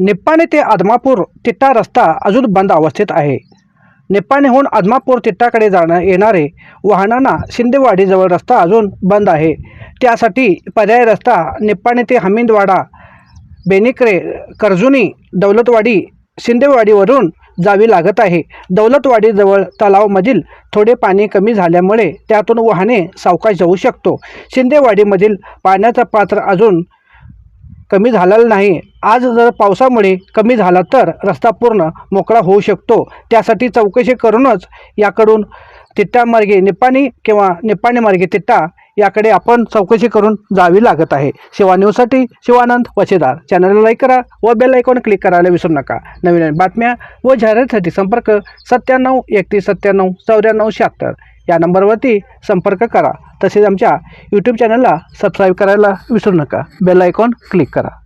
निप्पाणी ते आदमापूर तिट्टा रस्ता अजून बंद अवस्थेत आहे. निप्पाणेहून आदमापूर तिट्टाकडे जाणं येणारे वाहनांना शिंदेवाडीजवळ रस्ता अजून बंद आहे. त्यासाठी पर्याय रस्ता निप्पाणी ते हमिंदवाडा बेनिक्रे कर्जुनी दौलतवाडी शिंदेवाडीवरून जावी लागत आहे. दौलतवाडीजवळ तलावमधील थोडे पाणी कमी झाल्यामुळे त्यातून वाहने सावकाश जाऊ शकतो. शिंदेवाडीमधील पाण्याचं पात्र अजून कमी झालेला नाही. आज जर पावसामुळे कमी झाला तर रस्ता पूर्ण मोकळा होऊ शकतो. त्यासाठी चौकशी करूनच याकडून तिट्टामार्गे निपाणी किंवा निपाणी मार्गे तिट्टा याकडे आपण चौकशी करून जावी लागत आहे. शिवा न्यूजसाठी शिवानंद वशेदार. चॅनलला लाईक करा व बेल आयकॉन क्लिक करायला विसरू नका. नवीन नवीन बातम्या व जाहिरातीसाठी संपर्क सत्त्याण्णव एकतीस सत्त्याण्णव चौऱ्याण्णव शहात्तर. या नंबरवरती संपर्क करा. तसेच आमच्या यूट्यूब चॅनलला सबस्क्राईब करायला विसरू नका. बेल आयकॉन क्लिक करा.